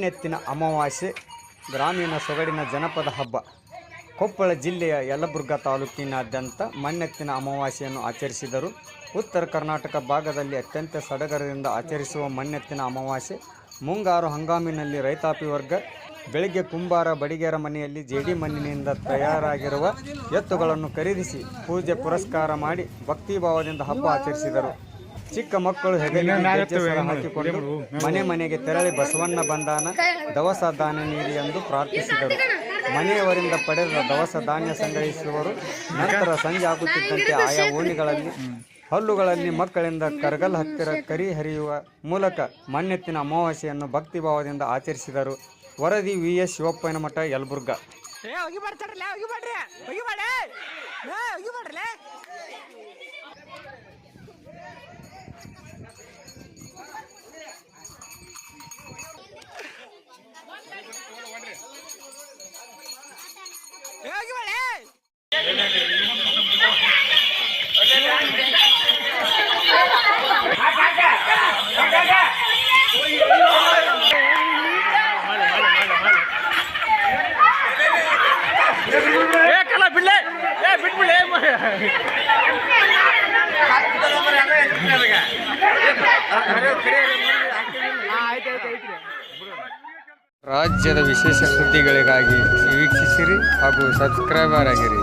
ಮಣ್ಣೆತ್ತಿನ ಅಮಾವಾಸ್ಯೆ, ಗ್ರಾಮೀಣ ಸೊಗಡಿನ ಜನಪದ ಹಬ್ಬ. ಕೊಪ್ಪಳ ಜಿಲ್ಲೆಯ ಯಲಬುರ್ಗ ತಾಲೂಕಿನಾದ್ಯಂತ ಮಣ್ಣೆತ್ತಿನ ಅಮಾವಾಸ್ಯೆಯನ್ನು ಆಚರಿಸಿದರು. ಉತ್ತರ ಕರ್ನಾಟಕ ಭಾಗದಲ್ಲಿ ಅತ್ಯಂತ ಸಡಗರದಿಂದ ಆಚರಿಸುವ ಮಣ್ಣೆತ್ತಿನ ಅಮಾವಾಸ್ಯೆ, ಮುಂಗಾರು ಹಂಗಾಮಿನಲ್ಲಿ ರೈತಾಪಿ ವರ್ಗ, ಬೆಳಿಗ್ಗೆ ಕುಂಬಾರ ಬಡಿಗೆರ ಮನೆಯಲ್ಲಿ ಜೇಡಿ ಮಣ್ಣಿನಿಂದ ತಯಾರಾಗಿರುವ ಎತ್ತುಗಳನ್ನು ಖರೀದಿಸಿ ಪೂಜೆ ಪುರಸ್ಕಾರ ಮಾಡಿ ಭಕ್ತಿಭಾವದಿಂದ ಹಬ್ಬ ಆಚರಿಸಿದರು. ಚಿಕ್ಕ ಮಕ್ಕಳು ಹೆಗಲಿಗೆ ಗೆಜ್ಜೆ ಸರ ಹಾಕಿಕೊಂಡು ಮನೆ ಮನೆಗೆ ತೆರಳಿ ಬಸವಣ್ಣ ಬಂದಾನ ದವಸ ಧಾನ್ಯ ನೀಡಿ ಎಂದು ಪ್ರಾರ್ಥಿಸಿದರು. ಮನೆಯವರಿಂದ ಪಡೆದ ದವಸ ಧಾನ್ಯ ಸಂಗ್ರಹಿಸುವರು. ನಂತರ ಸಂಜೆ ಆಗುತ್ತಿದ್ದಂತೆ ಆಯಾ ಓಣಿಗಳಲ್ಲಿ ಹಲ್ಲುಗಳಲ್ಲಿ ಮಕ್ಕಳಿಂದ ಕರಗಲ್ ಹತ್ತಿರ ಕರಿ ಹರಿಯುವ ಮೂಲಕ ಮಣ್ಣೆತ್ತಿನ ಅಮಾವಾಸ್ಯೆಯನ್ನು ಭಕ್ತಿಭಾವದಿಂದ ಆಚರಿಸಿದರು. ವರದಿ ವಿ. ಎಸ್. ಶಿವಪ್ಪನ ಮಠ ಯಲಬುರ್ಗಾ ರಾಜ್ಯದ ವಿಶೇಷ ಸುದ್ದಿಗಳಿಗಾಗಿ ವೀಕ್ಷಿಸಿರಿ ಹಾಗೂ ಸಬ್ಸ್ಕ್ರೈಬರ್ ಆಗಿರಿ.